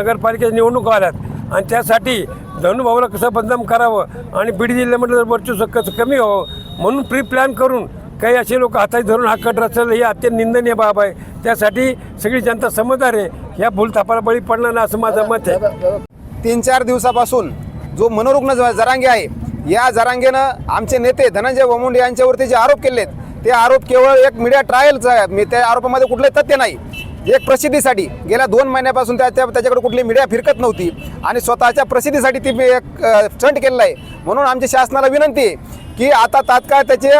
नगरपालिकेच्या निवडणूक आल्यात. आणि त्यासाठी धनुभाऊला कसं बदनाम करावं आणि बीड जिल्ह्यामध्ये जर वर्चस्व कसं कमी व्हावं म्हणून प्री प्लॅन करून काही असे लोक हाताशी धरून हा कट रचलं ही अत्यंत निंदनीय बाब आहे. त्यासाठी सगळी जनता समजदार आहे. ह्या भूलथापाला बळी पडणार नाही असं माझं मत आहे. तीन चार दिवसापासून जो मनोरुग्ण जरांगे आहे या जरांगेनं आमचे नेते धनंजय वमुंडे यांच्यावरती जे आरोप केलेत ते आरोप केवळ एक मीडिया ट्रायलचा आहे. मी त्या आरोपामध्ये कुठले तथ्य नाही. एक प्रसिद्धीसाठी गेल्या दोन महिन्यापासून त्या त्या- त्याच्याकडे कुठली मीडिया फिरकत नव्हती. आणि स्वतःच्या प्रसिद्धीसाठी ती एक स्टंट केलेला आहे. म्हणून आमच्या शासनाला विनंती आहे की आता तात्काळ त्याचे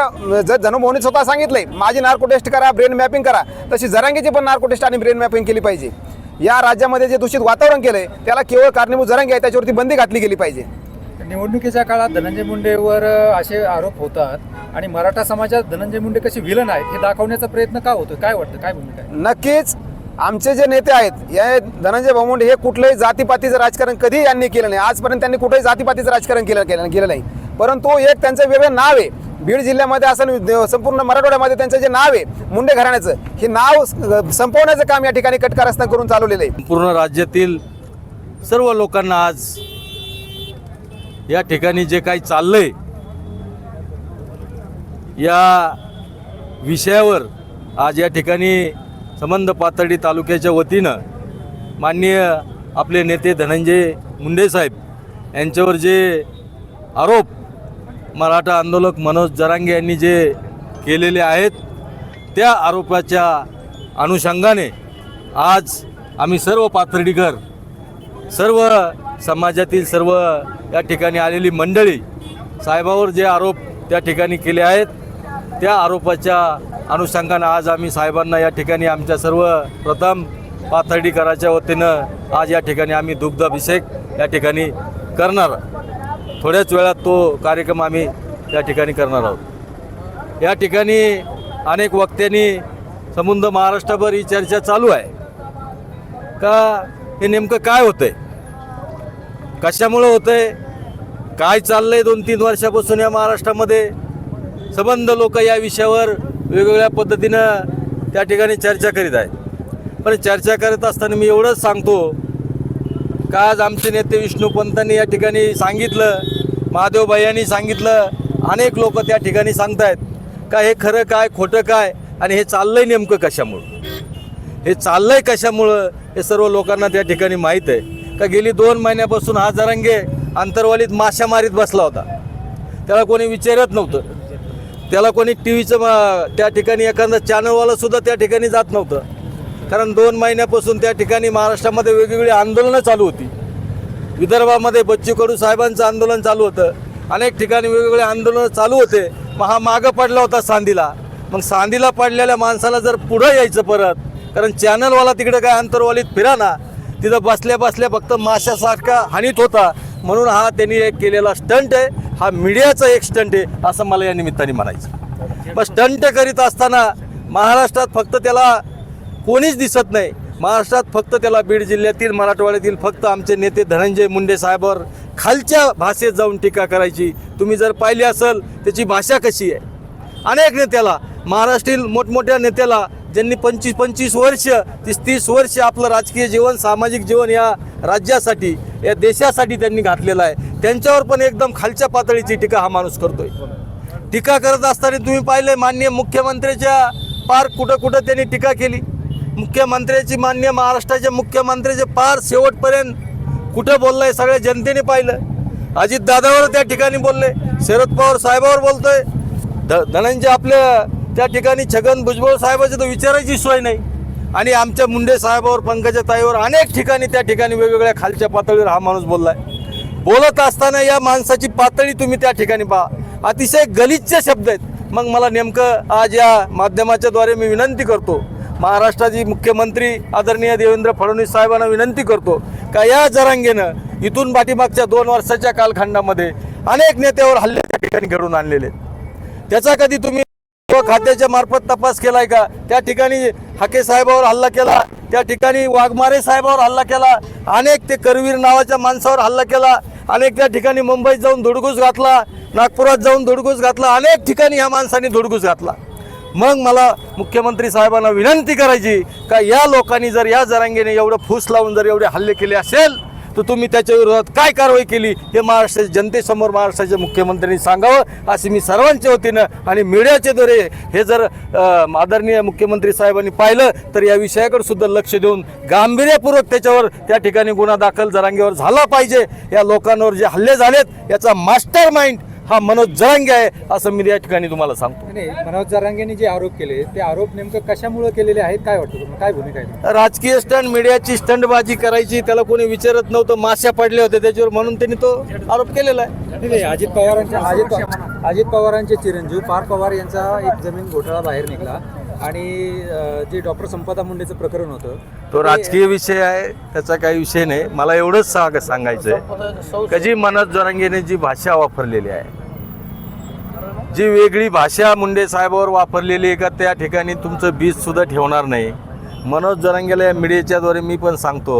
जर जनभाऊनी स्वतः सांगितलंय माझी नार्को टेस्ट करा ब्रेन मॅपिंग करा. तशी जरांगीची पण नार्को टेस्ट आणि ब्रेन मॅपिंग केली पाहिजे. या राज्यामध्ये जे दूषित वातावरण केलंय त्याला केवळ कारणीभूत जरांगे आहे त्याच्यावरती बंदी घातली गेली पाहिजे. निवडणुकीच्या काळात धनंजय मुंडेवर असे आरोप होतात. आणि मराठा समाजात धनंजय मुंडे कसे विलन आहेत हे दाखवण्याचा प्रयत्न का होतो काय वाटतं? काय भूमिका आहे? नक्कीच आमचे जे नेते आहेत या धनंजय भाऊमुंडे हे कुठलंही जातीपातीचं राजकारण कधी यांनी केलं नाही. आजपर्यंत त्यांनी कुठेही जातीपातीचं राजकारण केलं केलं केलं नाही. परंतु एक त्यांचं वेगळं नाव आहे. बीड जिल्ह्यामध्ये असं संपूर्ण मराठवाड्यामध्ये त्यांचं जे नाव आहे मुंडे घराण्याचं हे नाव संपवण्याचं काम या ठिकाणी कटकारस्थान करून चालवलेलं आहे. पूर्ण राज्यातील सर्व लोकांना आज या ठिकाणी जे काही चाललंय या विषयावर आज या ठिकाणी संबंध पातळी तालुक्याच्या वतीनं माननीय आपले नेते धनंजय मुंडे साहेब यांच्यावर जे आरोप मराठा आंदोलक मनोज जरांगे यांनी जे केलेले आहेत त्या आरोपाच्या अनुषंगाने आज आम्ही सर्व पाथर्डीकर सर्व समाजातील सर्व या ठिकाणी आलेली मंडळी साहेबावर जे आरोप त्या ठिकाणी केले आहेत त्या आरोपाच्या अनुषंगानं आज आम्ही साहेबांना या ठिकाणी आमच्या सर्व प्रथम पाथर्डीकराच्या वतीनं आज या ठिकाणी आम्ही दुग्धाभिषेक या ठिकाणी करणार. थोड्याच वेळात तो कार्यक्रम आम्ही या ठिकाणी करणार आहोत. या ठिकाणी अनेक वक्त्यांनी संबंध महाराष्ट्रभर ही चर्चा चालू आहे. का हे नेमकं काय होतं आहे कशामुळं होतंय? काय चाललं आहे दोन तीन वर्षापासून या महाराष्ट्रामध्ये? संबंध लोक या विषयावर वेगवेगळ्या पद्धतीनं त्या ठिकाणी चर्चा करीत आहेत. पण चर्चा करत असताना मी एवढंच सांगतो का आज आमचे नेते विष्णूपंतांनी या ठिकाणी सांगितलं महादेव यांनी सांगितलं अनेक लोक त्या ठिकाणी सांगतायत का हे खरं काय खोटं काय आणि हे चाललंय नेमकं कशामुळं? हे चाललंय कशामुळं? हे सर्व लोकांना त्या ठिकाणी माहीत आहे. का गेली दोन महिन्यापासून हा जरंगे अंतरवालीत माशा मारीत बसला होता. त्याला कोणी विचारत नव्हतं. त्याला कोणी टी व्हीचं त्या ठिकाणी एखादं चॅनलवाला सुद्धा त्या ठिकाणी जात नव्हतं. कारण दोन महिन्यापासून त्या ठिकाणी महाराष्ट्रामध्ये वेगवेगळी आंदोलनं चालू होती. विदर्भामध्ये बच्चू कडू साहेबांचं आंदोलन चालू होतं. अनेक ठिकाणी वेगवेगळे आंदोलनं चालू होते. मग हा मागं पडला होता सांदीला. मग सांदीला पडलेल्या माणसाला जर पुढं यायचं परत कारण चॅनलवाला तिकडे काय अंतरवालीत फिरा ना तिथं बसल्या बसल्या फक्त माशासारखा हानीत होता. म्हणून हा त्यांनी एक केलेला स्टंट आहे. हा मीडियाचा एक स्टंट आहे असं मला या निमित्ताने म्हणायचं. मग स्टंट करीत असताना महाराष्ट्रात फक्त त्याला कोणीच दिसत नाही. महाराष्ट्रात फक्त त्याला बीड जिल्ह्यातील मराठवाड्यातील फक्त आमचे नेते धनंजय मुंडे साहेबावर खालच्या भाषेत जाऊन टीका करायची. तुम्ही जर पाहिली असेल त्याची भाषा कशी आहे? अनेक नेत्याला महाराष्ट्रील मोठमोठ्या नेत्याला ज्यांनी पंचवीस पंचवीस वर्ष तीस तीस वर्ष आपलं राजकीय जीवन सामाजिक जीवन या राज्यासाठी या देशासाठी त्यांनी घातलेला आहे. त्यांच्यावर पण एकदम खालच्या पातळीची टीका हा माणूस करतोय. टीका करत असताना तुम्ही पाहिले माननीय मुख्यमंत्र्याच्या पार कुठं कुठं त्यांनी टीका केली. मुख्यमंत्र्याची मान्य महाराष्ट्राच्या मुख्यमंत्र्याचे पार शेवटपर्यंत कुठं बोललंय सगळ्या जनतेने पाहिलं. अजित दादावर त्या ठिकाणी बोलले शरद पवार साहेबावर बोलतोय. ध धनंजय आपल्या त्या ठिकाणी छगन भुजबळ साहेबाची तर विचारायची सोय नाही. आणि आमच्या मुंडे साहेबावर पंकजा ताईवर अनेक ठिकाणी त्या ठिकाणी वेगवेगळ्या खालच्या पातळीवर हा माणूस बोललाय. बोलत असताना या माणसाची पातळी तुम्ही त्या ठिकाणी पहा. अतिशय गलिच्छ शब्द आहेत. मग मला नेमकं आज या माध्यमाच्या द्वारे मी विनंती करतो. महाराष्ट्राची मुख्यमंत्री आदरणीय देवेंद्र फडणवीस साहेबांना विनंती करतो का या जरांगेनं इथून पाठीमागच्या दोन वर्षाच्या कालखंडामध्ये अनेक नेत्यावर हल्ले त्या ठिकाणी घडून आणलेले त्याचा कधी तुम्ही तो खात्याच्या मार्फत तपास केलाय का? त्या ठिकाणी हाके साहेबावर हल्ला केला त्या ठिकाणी वाघमारे साहेबावर हल्ला केला अनेक ते करवीर नावाच्या माणसावर हल्ला केला अनेक त्या ठिकाणी मुंबईत जाऊन धुडगूस घातला नागपुरात जाऊन धुडगूस घातला अनेक ठिकाणी ह्या माणसाने धुडगूस घातला. मग मला मुख्यमंत्री साहेबांना विनंती करायची का या लोकांनी जर या जरांगेने एवढं फूस लावून जर एवढे हल्ले केले असेल तर तुम्ही त्याच्या विरोधात काय कारवाई केली हे महाराष्ट्राच्या जनतेसमोर महाराष्ट्राच्या मुख्यमंत्र्यांनी सांगावं असे मी सर्वांच्या वतीनं आणि मीडियाच्याद्वारे हे जर आदरणीय मुख्यमंत्री साहेबांनी पाहिलं तर या विषयाकडे सुद्धा लक्ष देऊन गांभीर्यपूर्वक त्याच्यावर त्या ठिकाणी गुन्हा दाखल जरांगेवर झाला पाहिजे. या लोकांवर जे हल्ले झालेत याचा मास्टर माइंड हा मनोज जरांगे आहे असं मी या ठिकाणी तुम्हाला सांगतो. नाही मनोज जरांगेंनी जे आरोप केले ते आरोप नेमकं कशामुळे केलेले आहेत काय वाटतं तुम्हाला? काय भूमिका आहे राजकीय स्टंट मीडियाची स्टंटबाजी करायची त्याला कोणी विचारत नव्हतं माश्या पडले होते त्याच्यावर म्हणून त्यांनी तो आरोप केलेला आहे. नाही, नाही, अजित पवारांच्या अजित पव- अजित पवारांचे चिरंजीव पार पवार यांचा एक जमीन घोटाळा बाहेर निघला. आणि अं, जे डॉक्टर संपदा मुंडेचं प्रकरण होतं तो राजकीय विषय आहे त्याचा काही विषय नाही. मला एवढंच सांग सांगायचं आहे का जी मनोज जरांगेने जी भाषा वापरलेली आहे जी वेगळी भाषा मुंडे साहेबावर वापरलेली आहे का त्या ठिकाणी तुमचं बीज सुद्धा ठेवणार नाही. मनोज जरांगेला या मीडियाच्याद्वारे मी पण सांगतो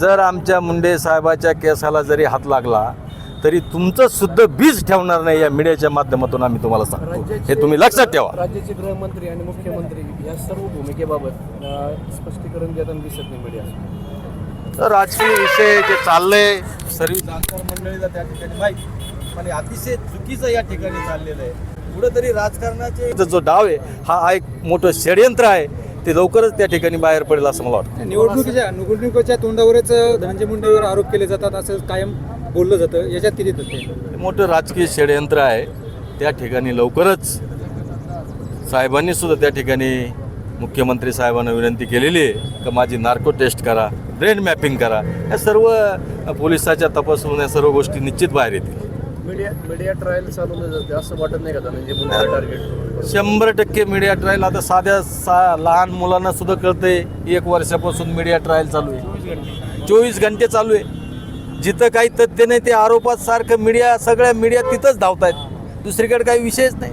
जर आमच्या मुंडे साहेबाच्या केसाला जरी हात लागला तरी तुमचं सुद्धा बीज ठेवणार नाही या मीडियाच्या माध्यमातून आम्ही तुम्हाला सांगतो. हे तुम्ही लक्षात ठेवा. राज्याचे गृहमंत्री आणि मुख्यमंत्री या सर्व भूमिकेबाबत स्पष्टीकरण देताना दिसत नाही मीडिया. तर राजकीय विषय जे चाललंय सर्व मंडळीला त्या ठिकाणी माहिती. हे अतिशय चुकीचं या ठिकाणी चाललेलं आहे. कुठंतरी राजकारणाचे जो- डाव आहे हा एक मोठं षडयंत्र आहे. ते लवकरच त्या ठिकाणी बाहेर पडेल असं मला वाटतं. निवडणुकीच्या निवडणुकीच्या तोंडावरच धनंजय मुंडेवर आरोप केले जातात असं कायम बोललं जातं. याच्यात किती तथ्य मोठं राजकीय षडयंत्र आहे. त्या ठिकाणी लवकरच साहेबांनी सुद्धा त्या ठिकाणी मुख्यमंत्री साहेबांना विनंती केलेली आहे का माझी नार्को टेस्ट करा ब्रेन मॅपिंग करा. या सर्व पोलिसाच्या तपासून या सर्व गोष्टी निश्चित बाहेर येतील. मीडिया मीडिया ट्रायल चालवलं जाते असं वाटत नाही का धनंजय मुंडे टार्गेट शंभर टक्के मीडिया ट्रायल आता साध्या सा लहान मुलांना सुद्धा कळतंय एक वर्षापासून मीडिया ट्रायल चालू आहे. चोवीस घंटे. चालू आहे. जिथं काही तथ्य नाही ते आरोपात सारखं मीडिया सगळ्या मीडिया तिथंच धावतायत. दुसरीकडे काही विषयच नाही.